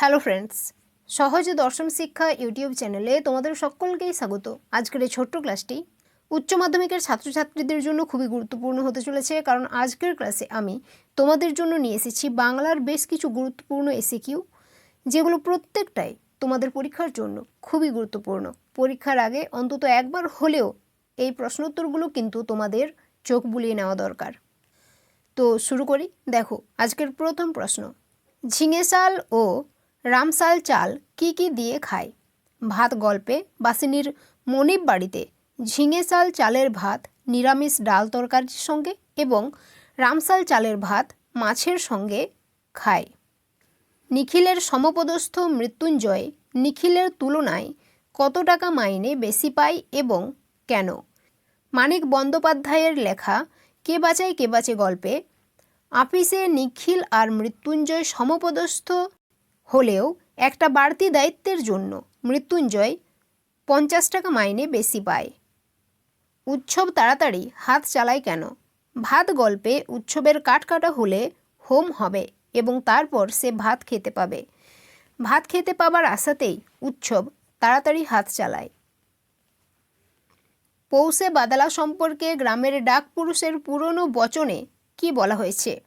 Hello friends সহজে দর্শন শিক্ষা ইউটিউব চ্যানেলে তোমাদের সকলকেই স্বাগত। আজকের এই ছোট্ট ক্লাসটি উচ্চ মাধ্যমিকের ছাত্রছাত্রীদের জন্য খুবই গুরুত্বপূর্ণ হতে চলেছে, কারণ আজকের ক্লাসে আমি তোমাদের জন্য নিয়ে এসেছি বাংলার বেশ কিছু গুরুত্বপূর্ণ এসিকিউ, যেগুলো প্রত্যেকটাই তোমাদের পরীক্ষার জন্য খুবই গুরুত্বপূর্ণ। পরীক্ষার আগে অন্তত একবার হলেও এই প্রশ্নোত্তরগুলো কিন্তু তোমাদের চোখ বুলিয়ে নেওয়া দরকার। তো শুরু করি। দেখো, আজকের প্রথম প্রশ্ন। ঝিঙে শাল ও রামশাল চাল কি কি দিয়ে খায়? ভাত গল্পে বাসিনীর মনিব বাড়িতে ঝিঙে শাল চালের ভাত, নিরামিষ ডাল তরকারির সঙ্গে এবং রামশাল চালের ভাত মাছের সঙ্গে খায়। নিখিলের সমপদস্থ মৃত্যুঞ্জয় নিখিলের তুলনায় কত টাকা মাইনে বেশি পায় এবং কেন? মানিক বন্দ্যোপাধ্যায়ের লেখা কে বাঁচায় কে বাঁচে গল্পে, আপিসে নিখিল আর মৃত্যুঞ্জয় সমপদস্থ হলেও একটা বাড়তি দায়িত্বের জন্য মৃত্যুঞ্জয় পঞ্চাশ টাকা মাইনে বেশি পায়। উৎসব তাড়াতাড়ি হাত চালায় কেন? ভাত গল্পে উৎসবের কাঠ কাটা হলে হোম হবে এবং তারপর সে ভাত খেতে পাবে। ভাত খেতে পাবার আশাতেই উৎসব তাড়াতাড়ি হাত চালায়। পৌষে বাদালা সম্পর্কে গ্রামের ডাক পুরুষের পুরনো বচনে কি বলা হয়েছে?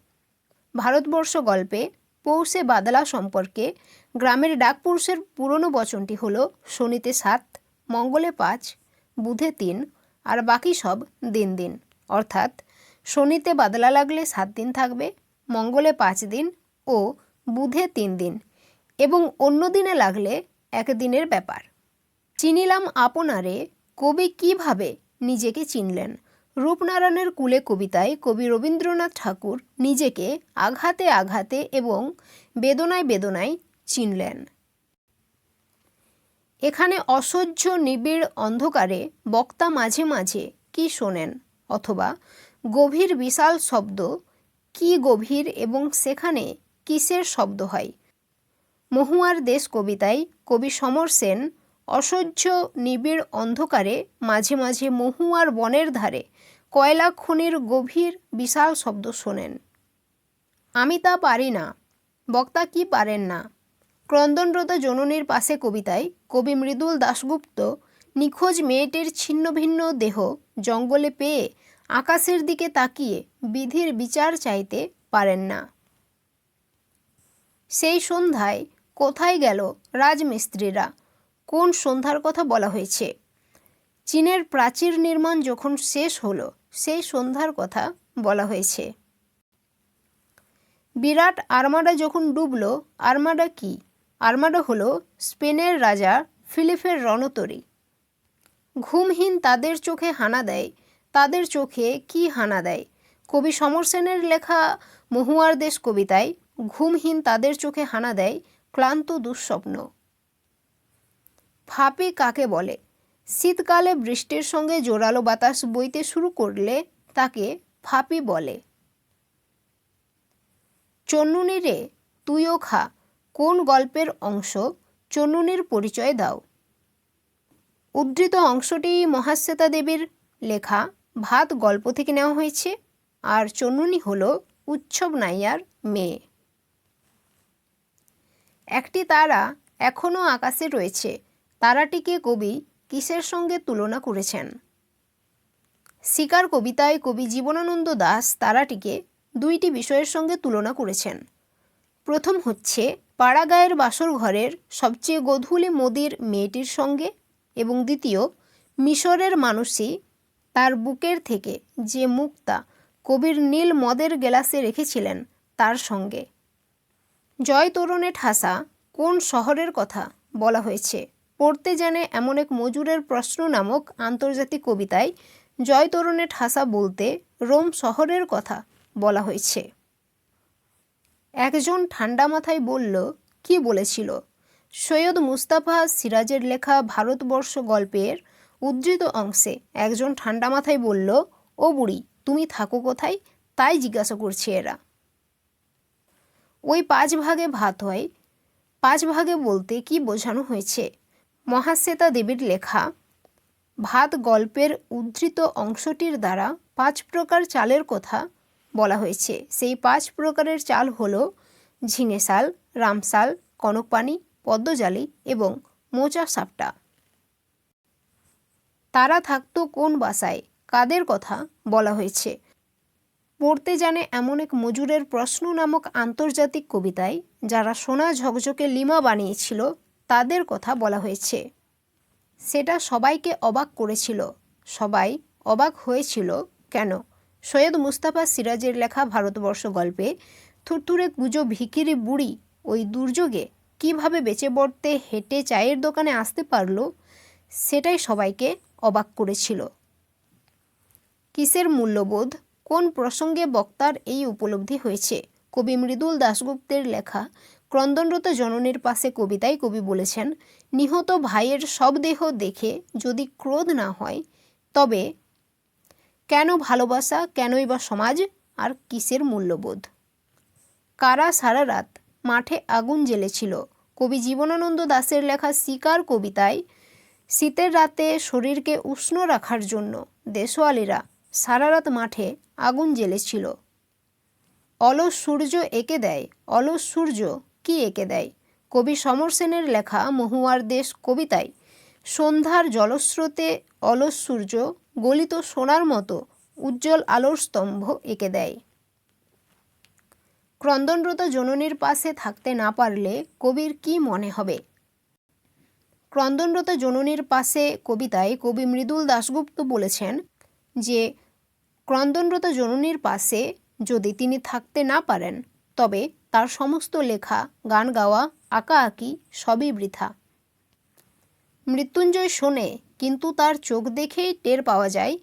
ভারতবর্ষ গল্পে পৌষে বাদলা সম্পর্কে গ্রামের ডাক পুরুষের পুরনো বচনটি হল শনিতে সাত, মঙ্গলে পাঁচ, বুধে তিন আর বাকি সব দিন দিন। অর্থাৎ শনিতে বাদলা লাগলে সাত দিন থাকবে, মঙ্গলে পাঁচ দিন ও বুধে তিন দিন এবং অন্য দিনে লাগলে একদিনের ব্যাপার। চিনিলাম আপনারে কবি কীভাবে নিজেকে চিনলেন? রূপনারায়ণের কুলে কবিতায় কবি রবীন্দ্রনাথ ঠাকুর নিজেকে আঘাতে আঘাতে এবং বেদনায় বেদনায় চিনলেন। এখানে অসহ্য, নিবিড় অন্ধকারে বক্তা মাঝে মাঝে কি শোনেন অথবা গভীর বিশাল শব্দ কি গভীর এবং সেখানে কিসের শব্দ হয়? মহুয়ার দেশ কবিতায় কবি সমর সেন অসহ্য, নিবিড় অন্ধকারে মাঝে মাঝে মহুয়ার বনের ধারে কয়লা খনির গভীর বিশাল শব্দ শোনেন। আমি তা পারি না, বক্তা কি পারেন না? ক্রন্দনরত জননীর পাশে কবিতায় কবি মৃদুল দাশগুপ্ত নিখোঁজ মেয়েটির ছিন্ন ভিন্ন দেহ জঙ্গলে পেয়ে আকাশের দিকে তাকিয়ে বিধির বিচার চাইতে পারেন না। সেই সন্ধ্যায় কোথায় গেল রাজমিস্ত্রিরা? কোন সন্ধ্যার কথা বলা হয়েছে? চীনের প্রাচীর নির্মাণ যখন শেষ হলো সেই সন্ধ্যার কথা বলা হয়েছে। বিরাট আর্মাডা যখন ডুবল, আর্মাডা কি? আর্মাডা হলো স্পেনের রাজা ফিলিপের রণতরী। ঘুমহীন তাদের চোখে হানা দেয়, তাদের চোখে কি হানা দেয়? কবি সমর সেনের লেখা মহুয়ার দেশ কবিতায়, ঘুমহীন তাদের চোখে হানা দেয় ক্লান্ত দুঃস্বপ্ন। ফাঁপি কাকে বলে? শীতকালে বৃষ্টির সঙ্গে জোরালো বাতাস বইতে শুরু করলে তাকে ফাঁপি বলে। চন্নুনি রে তুইও খা, কোন গল্পের অংশ চন্নুনির পরিচয় দাও। উদ্ধৃত অংশটি মহাশ্বেতা দেবীর লেখা ভাত গল্প থেকে নেওয়া হয়েছে, আর চন্নুনি হল উৎসব নাইয়ার মেয়ে। একটি তারা এখনও আকাশে রয়েছে। তারাটিকে কবি কিসের সঙ্গে তুলনা করেছেন? শিকার কবিতায় কবি জীবনানন্দ দাস তারাটিকে দুইটি বিষয়ের সঙ্গে তুলনা করেছেন। প্রথম হচ্ছে, পাড়াগায়ের বাসর ঘরের সবচেয়ে গধূলি মোদির মেয়েটির সঙ্গে এবং দ্বিতীয়, মিশরের মানুষই তার বুকের থেকে যে মুক্তা কবির নীল মদের গেলাসে রেখেছিলেন তার সঙ্গে। জয় তোরণে ঠাসা কোন শহরের কথা বলা হয়েছে? পড়তে জানে এমন এক মজুরের প্রশ্ন নামক আন্তর্জাতিক কবিতায়, জয় তরুণে ঠাসা বলতে রোম শহরের কথা বলা হয়েছে। একজন ঠান্ডা মাথায় বলল, কি বলেছিল? সৈয়দ মুস্তাফা সিরাজের লেখা ভারতবর্ষ গল্পের উদ্ধৃত অংশে একজন ঠান্ডা মাথায় বলল, ও বুড়ি, তুমি থাকো কোথায়? তাই জিজ্ঞাসা করছে এরা। ওই পাঁচ ভাগে ভাত হয়। পাঁচ ভাগে বলতে কি বোঝানো হয়েছে? মহাশ্বেতা দেবীর লেখা। ভাত গল্পের উদ্ধৃত অংশটির দ্বারা পাঁচ প্রকার চালের কথা বলা হয়েছে। সেই পাঁচ প্রকারের চাল হল ঝিঙে শাল রামশাল কনকপানি পদ্মজালি এবং মোচা সাপটা। তারা থাকতো কোন বাসায়? কাদের কথা বলা হয়েছে? পড়তে জানে এমন এক মজুরের প্রশ্ন নামক আন্তর্জাতিক কবিতায়, যারা সোনা ঝকঝকে লিমা বানিয়েছিল তাদের কথা বলা হয়েছে। সেটা সবাইকে অবাক করেছিল। সবাই অবাক হয়েছিল কেন? সৈয়দ মুস্তাফা সিরাজের লেখা ভারতবর্ষ গল্পে থুরথুরে কুজো ভিকিরি বুড়ি ওই দুর্যোগে কীভাবে বেঁচে পড়তে হেঁটে চায়ের দোকানে আসতে পারল, সেটাই সবাইকে অবাক করেছিল। কিসের মূল্যবোধ? কোন প্রসঙ্গে বক্তার এই উপলব্ধি হয়েছে? কবি মৃদুল দাশগুপ্তের লেখা ক্রন্দনরত জননীর পাশে কবিতায় কবি বলেছেন, নিহত ভাইয়ের সব দেহ দেখে যদি ক্রোধ না হয়, তবে কেন ভালোবাসা, কেনই বা সমাজ, আর কিসের মূল্যবোধ? কারা সারা রাত মাঠে আগুন জ্বেলেছিল? কবি জীবনানন্দ দাশের লেখা শিকার কবিতায়, শীতের রাতে শরীরকে উষ্ণ রাখার জন্য দেশওয়ালিরা সারা রাত মাঠে আগুন জ্বেলেছিল। অলস সূর্য এঁকে দেয়, অলস সূর্য কি এঁকে দেয়? কবি সমর সেনের লেখা মহুয়ার দেশ কবিতায়, সন্ধ্যার জলস্রোতে অলস সূর্য গলিত সোনার মতো উজ্জ্বল আলোর স্তম্ভ এঁকে দেয়। ক্রন্দনরত জননীর পাশে থাকতে না পারলে কবির কি মনে হবে? ক্রন্দনরত জননীর পাশে কবিতায় কবি মৃদুল দাশগুপ্ত বলেছেন যে, ক্রন্দনরত জননীর পাশে যদি তিনি থাকতে না পারেন, তবে তার সমস্ত লেখা, গান গাওয়া, আঁকা আঁকি সবই বৃথা। মৃত্যুঞ্জয় শোনে, কিন্তু তার চোখ দেখেই টের পাওয়া যায়,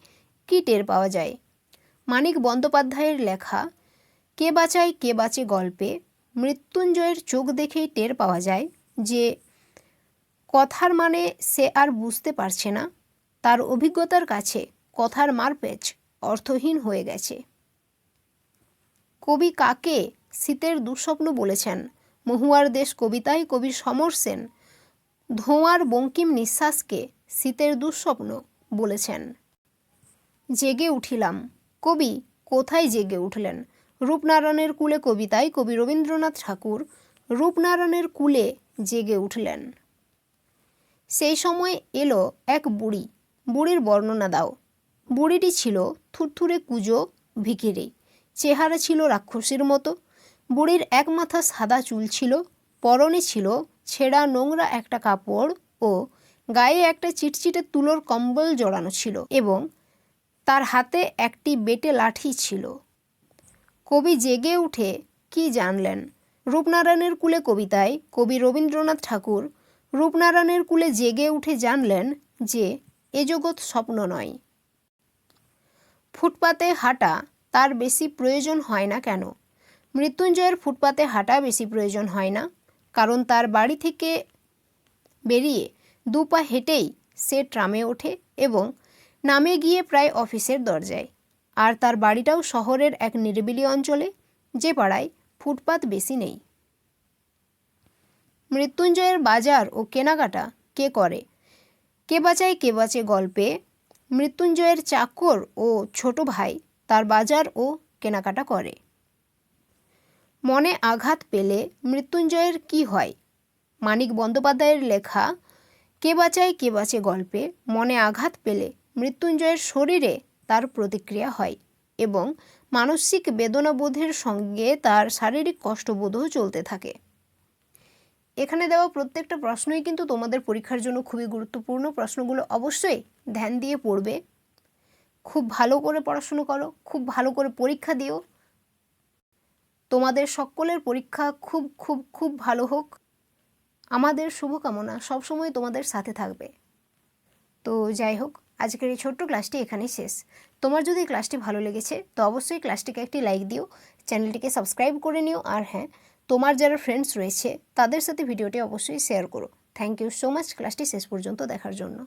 কি টের পাওয়া যায়? মানিক বন্দ্যোপাধ্যায়ের লেখা, কে বাঁচায় কে বাঁচে গল্পে মৃত্যুঞ্জয়ের চোখ দেখেই টের পাওয়া যায় যে, কথার মানে সে আর বুঝতে পারছে না। তার অভিজ্ঞতার কাছে কথার মারপেচ অর্থহীন হয়ে গেছে। কবি কাকে শীতের দুঃস্বপ্ন বলেছেন। মহুয়ার দেশ কবিতায় কবি সমর সেন। ধোঁয়ার বঙ্কিম নিঃশ্বাসকে শীতের দুঃস্বপ্ন বলেছেন। জেগে উঠিলাম। কবি, কোথায় জেগে উঠলেন? রূপনারায়ণের কুলে কবিতায় কবি রবীন্দ্রনাথ ঠাকুর রূপনারায়ণের কুলে জেগে উঠলেন। সেই সময় এলো এক বুড়ি। বুড়ির বর্ণনা দাও। বুড়িটি ছিল থুরথুরে কুজো ভিকিরি চেহারা ছিল রাক্ষসীর মতো। বুড়ির এক মাথা সাদা চুল ছিল, পরনে ছিল ছেঁড়া নোংরা একটা কাপড় ও গায়ে একটা চিটচিটে তুলোর কম্বল জড়ানো ছিল এবং তার হাতে একটি বেটে লাঠি ছিল। কবি জেগে উঠে কি জানলেন? রূপনারায়ণের কুলে কবিতায় কবি রবীন্দ্রনাথ ঠাকুর রূপনারায়ণের কুলে জেগে উঠে জানলেন যে, এ জগৎ স্বপ্ন নয়। ফুটপাতে হাঁটা তার বেশি প্রয়োজন হয় না কেন? মৃত্যুঞ্জয়ের ফুটপাতে হাঁটা বেশি প্রয়োজন হয় না, কারণ তার বাড়ি থেকে বেরিয়ে দু পা হেঁটেই সে ট্রামে ওঠে এবং নামে গিয়ে প্রায় অফিসের দরজায়। আর তার বাড়িটাও শহরের এক নিরিবিলি অঞ্চলে, যে পাড়ায় ফুটপাত বেশি নেই। মৃত্যুঞ্জয়ের বাজার ও কেনাকাটা কে করে? কে বাঁচায়, কে বাঁচে গল্পে মৃত্যুঞ্জয়ের চাকর ও ছোট ভাই তার বাজার ও কেনাকাটা করে। মনে আঘাত পেলে মৃত্যুঞ্জয়ের কি হয়? মানিক বন্দ্যোপাধ্যায়ের লেখা কে বাঁচায়, কে বাঁচে গল্পে মনে আঘাত পেলে মৃত্যুঞ্জয়ের শরীরে তার প্রতিক্রিয়া হয় এবং মানসিক বেদনাবোধের সঙ্গে তার শারীরিক কষ্টবোধও চলতে থাকে। এখানে দেওয়া প্রত্যেকটা প্রশ্নই কিন্তু তোমাদের পরীক্ষার জন্য খুবই গুরুত্বপূর্ণ। প্রশ্নগুলো অবশ্যই ধ্যান দিয়ে পড়বে। খুব ভালো করে পড়াশুনো করো, খুব ভালো করে পরীক্ষা দিও তোমাদের সকলের পরীক্ষা খুব খুব খুব ভালো হোক। আমাদের শুভকামনা সবসময় তোমাদের সাথে থাকবে। তো যাই হোক, আজকের এই ছোট্ট ক্লাসটি এখানেই শেষ। তোমার যদি ক্লাসটি ভালো লেগেছে, তো অবশ্যই ক্লাসটিকে একটি লাইক দিও, চ্যানেলটিকে সাবস্ক্রাইব করে নিও, আর হ্যাঁ তোমার যারা ফ্রেন্ডস রয়েছে, তাদের সাথে ভিডিওটি অবশ্যই শেয়ার করো। থ্যাংক ইউ সো মাচ ক্লাসটি শেষ পর্যন্ত দেখার জন্য।